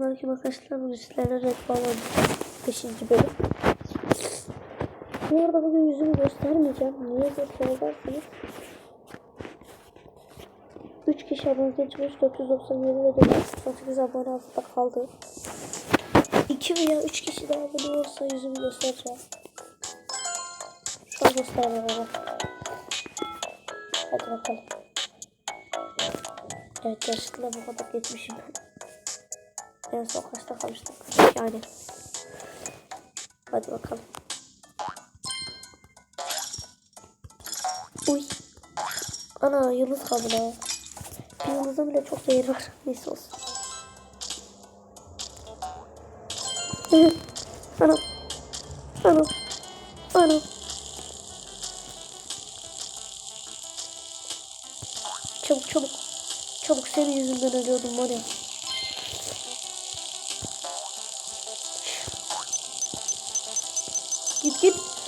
Belki arkadaşlar bu sizlerle Red Ball oynayacağız. 5. bölüm. Bu arada bugün yüzümü göstermeyeceğim. Niye göstereceksiniz? 3 kişi abone geçmiş. 497 ve 498 abone altında kaldı. 2 veya 3 kişi daha abone olursa yüzümü göstereceğim. Şu an göstermem Hadi bakalım. Evet gerçekten bu kadar geçmişim. En son kaçta kalmıştık? Yani. Hadi bakalım. Uy. Ana yıldız kaldı la. Bir yıldızın bile çok değeri var. Neyse olsun. Anam. Anam. Anam. Çabuk çabuk. Çabuk senin yüzünden ölüyordum var ya.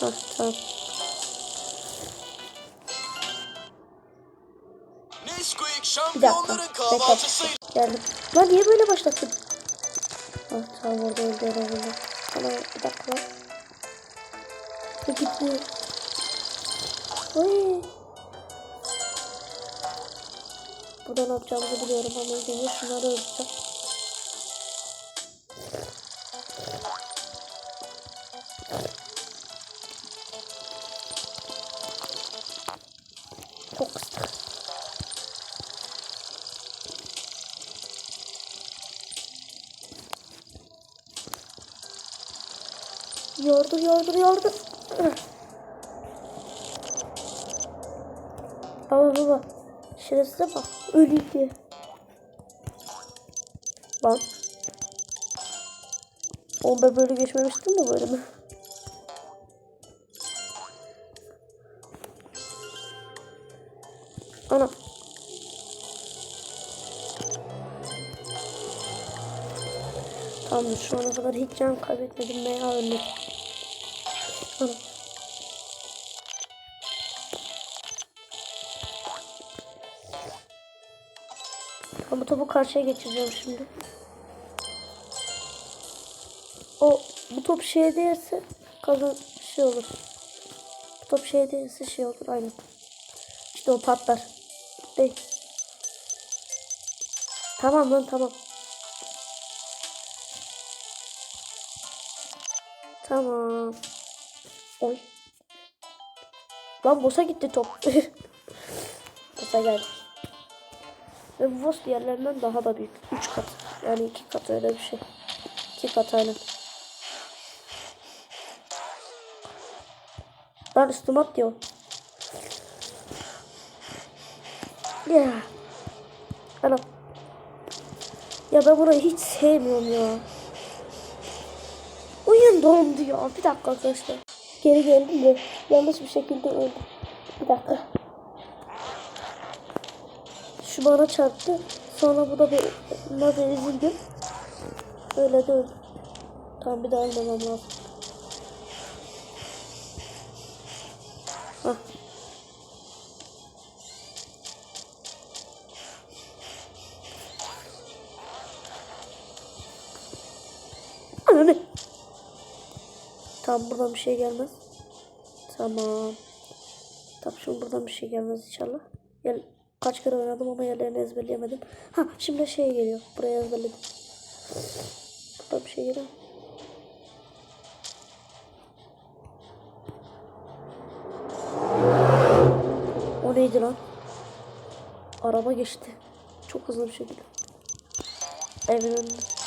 Tamam. Nesquik Bir dakika. Bekle. Geldim. Lan niye böyle başlattın? Ah tamam orada öldü herhalde. Ana bir dakika. Ne gitti? Oy. Burada ne yapacağımızı biliyorum ama önce şunları öldüreceğim. Şerefsize bak. Ben böyle geçmemiştim mi böyle mi? Ana. Tamam şu ana kadar hiç can kaybetmedim veya ölmedim. Ana. Tamam, bu topu karşıya geçireceğim şimdi. O bu top şeye değerse kazan şey olur. Bu top şeye değerse şey olur aynen. İşte o patlar. Değil. Tamam lan tamam. Tamam. Oy. Lan boss'a gitti top. boss'a geldi. Ve bu boss diğerlerinden daha da büyük. 3 kat. Yani 2 kat öyle bir şey. 2 kat aynen. Lan üstüme atlıyor. Ya. Anam. Ya ben burayı hiç sevmiyorum ya. Oyun dondu ya. Bir dakika arkadaşlar. Geri geldim de yanlış bir şekilde öldüm. Bir dakika. Şu bana çarptı. Sonra bu da bir buna da ezildim. Öyle de öldüm. Tamam bir daha ölmemem lazım. Hah. Ananı. Tamam buradan bir şey gelmez. Tamam. Tamam şimdi buradan bir şey gelmez inşallah. Gel kaç kere oynadım ama yerlerini ezberleyemedim. Ha şimdi şey geliyor. Buraya ezberledim. Burada bir şey geliyor. O neydi lan? Araba geçti. Çok hızlı bir şekilde. Evin önünde.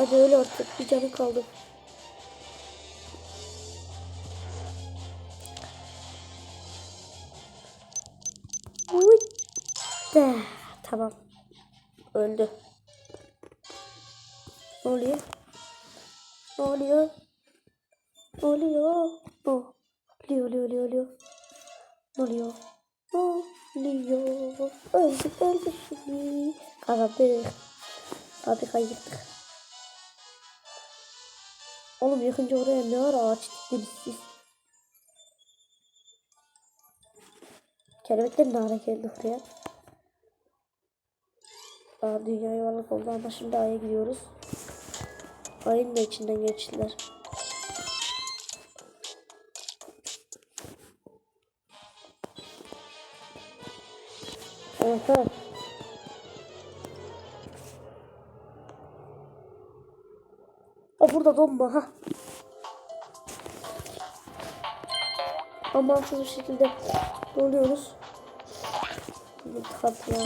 Hadi öyle artık. Bir canı kaldı. De. Tamam. Öldü. Ne oluyor? Ne oluyor? Ne oluyor? Oh. Oluyor, oluyor, oluyor, oluyor. Ne oluyor? Ne oluyor? Öldük, öldük şimdi. Kazandık. Fabrikayı yıktık. Oğlum yakınca oraya ne ara ağaç diktiniz siz? Kelebekler ne ara geldi oraya? Aa, dünya yuvarlak oldu ama şimdi Ay'a gidiyoruz. Ay'ın da içinden geçtiler. Aha. Burada donma ha. Amansız bir şekilde doluyoruz. Kat ya.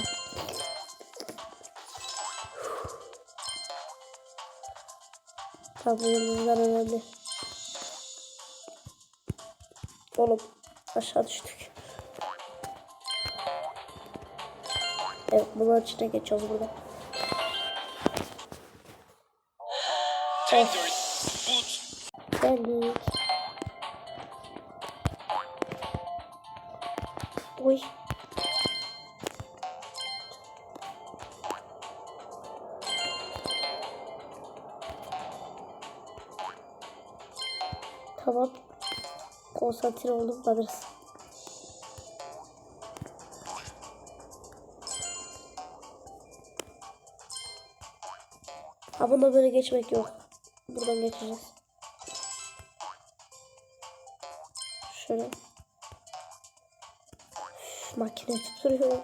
Tabii yıldızlar önemli. Oğlum aşağı düştük. Evet bunların içine geçiyoruz burada. Boot, Geldik. Tamam. Konsantre oldum alırız. Bunda böyle geçmek yok. Buradan geçeceğiz. Şöyle. Üf, makine tutturuyor.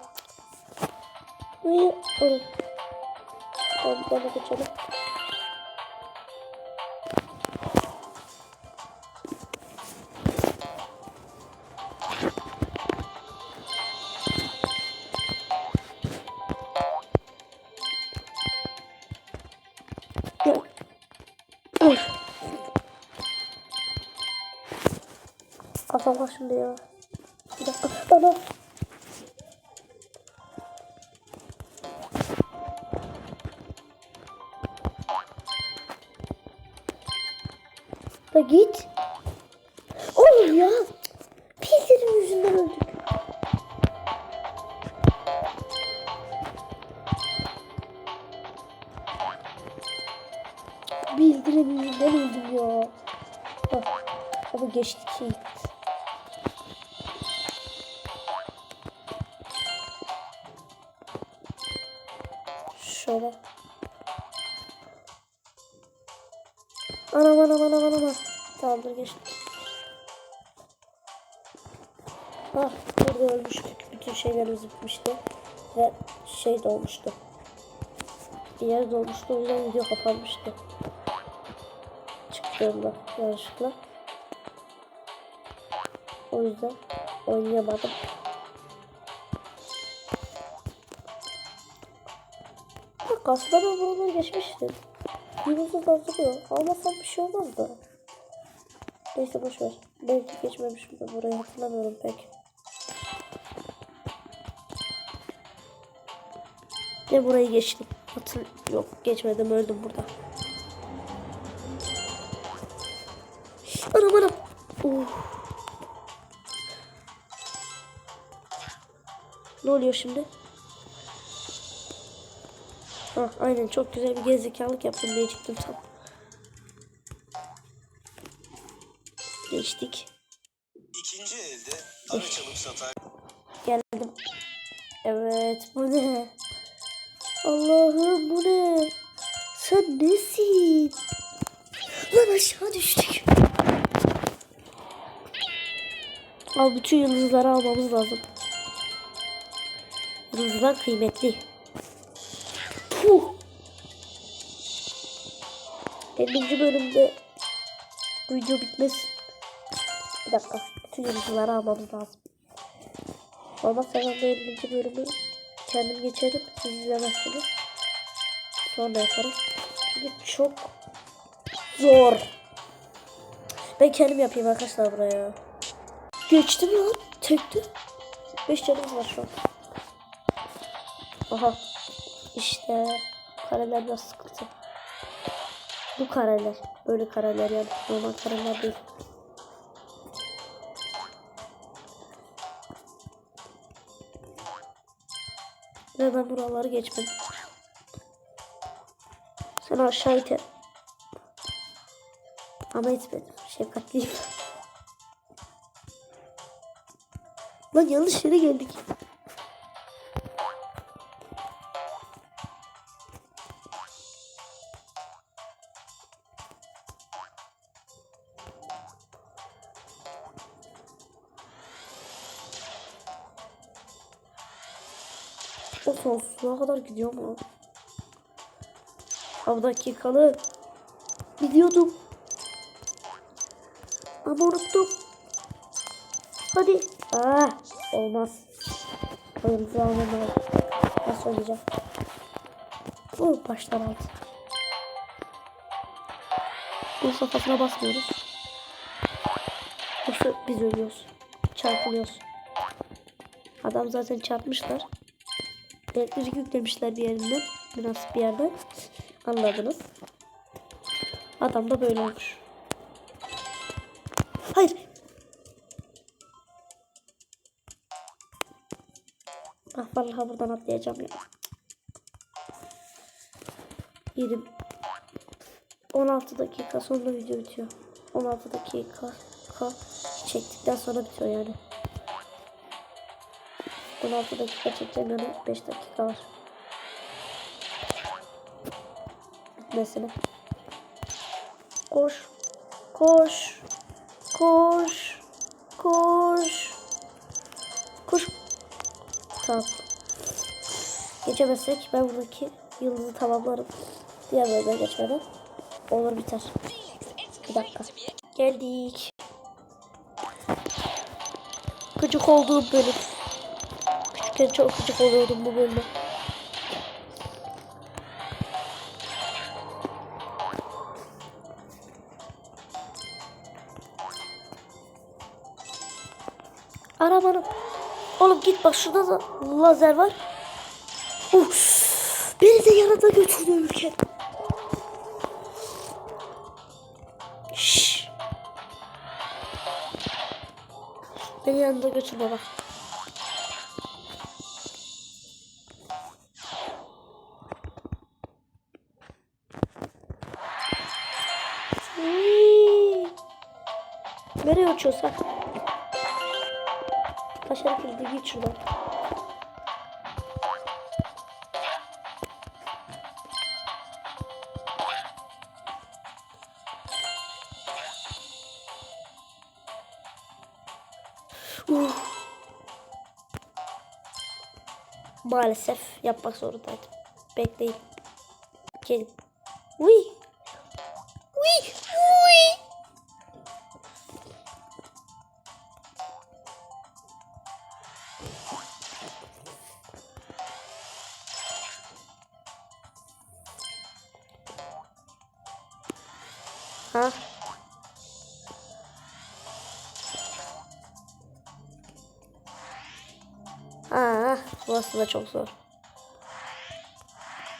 Niye? Oğlum. Tamam bana geçelim. Uf. Kafam şimdi ya. Bir dakika. Ana. Da git. Oğlum ya. Pislerin yüzünden öldük. Öldüm ya. Bak. Ama geçtik iyi. Şöyle. Anam anam anam anam. anam. Tamamdır geçtik. Ah burada ölmüştük. Bütün şeylerimiz bitmişti. Ve şey dolmuştu. Yer dolmuştu. O yüzden video kapanmıştı. Çıktığımda yanlışlıkla. O yüzden oynayamadım. Bak aslında ben buraları geçmiştim. Yıldızı da duruyor. Almasam bir şey olmaz da. Neyse boşver. Belki geçmemişim de burayı hatırlamıyorum pek. Ve burayı geçtim. Hatır yok geçmedim öldüm burada. Anam anam. Uf. Ne oluyor şimdi? Ha, aynen çok güzel bir gerizekalık yaptım diyecektim tam. Geçtik. ikinci elde arı çalıp satar. Geldim. Evet bu ne? Allah'ım bu ne? Sen nesin? Lan aşağı düştük. Al bütün yıldızları almamız lazım. Yıldızlar kıymetli. Puh. 50. bölümde video bitmez. Bir dakika. Bütün yıldızları almamız lazım. Olmazsa ben bu 50. bölümü kendim geçerim. Siz izlemezsiniz. Sonra yaparım. Çünkü çok zor. Ben kendim yapayım arkadaşlar buraya. Geçtim lan. Tekti. 5 canımız var şu an. Aha. İşte kareler biraz sıkıntı. Bu kareler. Böyle kareler yani. Normal kareler değil. Ve ben buraları geçmedim. Sen aşağı iter. Ama etmedim. Şefkatliyim. Lan yanlış yere geldik. O sonsuzluğa kadar gidiyor mu? Abi dakikalı. Biliyordum. Ama unuttum. Hadi. Aa, olmaz. Oyun zamanı Nasıl oynayacağım? Bu baştan aldı. Bu kafasına basmıyoruz. Yoksa biz ölüyoruz. Çarpılıyoruz. Adam zaten çarpmışlar. Elektrik yüklemişler bir yerinden. Biraz bir yerden. Anladınız. Adam da böyle olmuş. Ah vallahi buradan atlayacağım ya. 20 16 dakika sonra video bitiyor. 16 dakika ka- çektikten sonra bitiyor yani. 16 dakika çekeceğim yani 5 dakika var. Bitmesine. Koş. Koş. Koş. Koş. Koş. Tamam. Geçemezsek ben buradaki yıldızı tamamlarım. Diğer bölüme geçmeden. Olur biter. Bir dakika. Geldik. Gıcık olduğum bölüm. Küçükken çok gıcık oluyordum bu bölüme. Arabanın. Oğlum git bak şurada da lazer var. Uf. Beni de yanında götürdü ülke. Şşş. Beni yanında götürme bak. Uy. Nereye uçuyorsun? Taşları kırdı git şuradan. Maalesef yapmak zorundaydım. Bekleyin. Gelin. Uy. Uy. Uy. Ha? Burası da çok zor.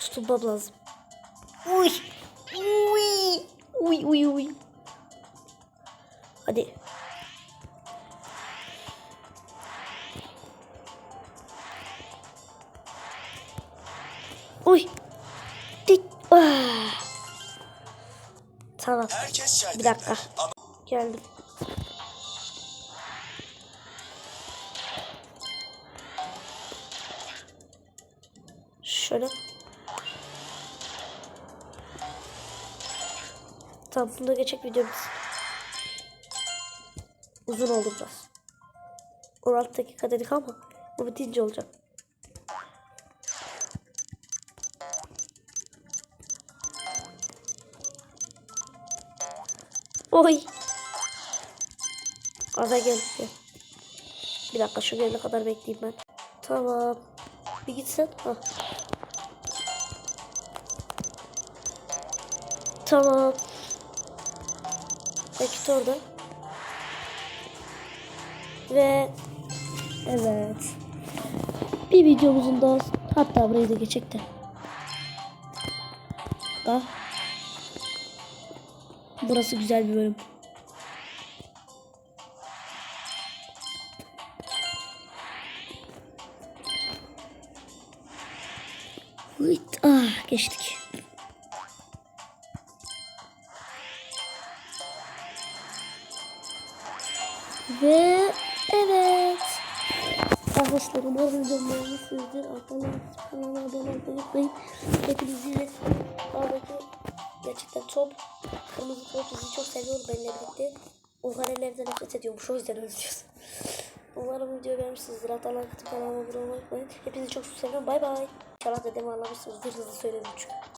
Tutunmam lazım. Uy. Uy. Uy uy uy. Hadi. Uy. Dik. Ah. Tamam. Bir dakika. Geldim. Tamam bunu da geçecek videomuz. Uzun oldu biraz. 16 dakika dedik ama bu bitince olacak. Oy. Gaza geldi. Bir dakika şu gelene kadar bekleyeyim ben. Tamam. Bir gitsen. Hah. Tamam. Bekit orada. Ve evet. Bir videomuzun daha hatta burayı da geçecek de. Da. Burası güzel bir bölüm. Ve evet. Arkadaşlar umarım beğenmişsinizdir. Arkadaşlar kanala abone olmayı unutmayın. Hepinizi Oradaki gerçekten top. Kırmızı top bizi çok seviyor benimle birlikte. O karelerden nefret ediyormuş o yüzden özlüyoruz. Umarım videoyu beğenmişsinizdir. Like atıp kanalıma abone olmayı unutmayın. Hepinizi çok seviyorum. Bay bay. İnşallah dedemi anlamışsınızdır. Hızlı söyledim çünkü.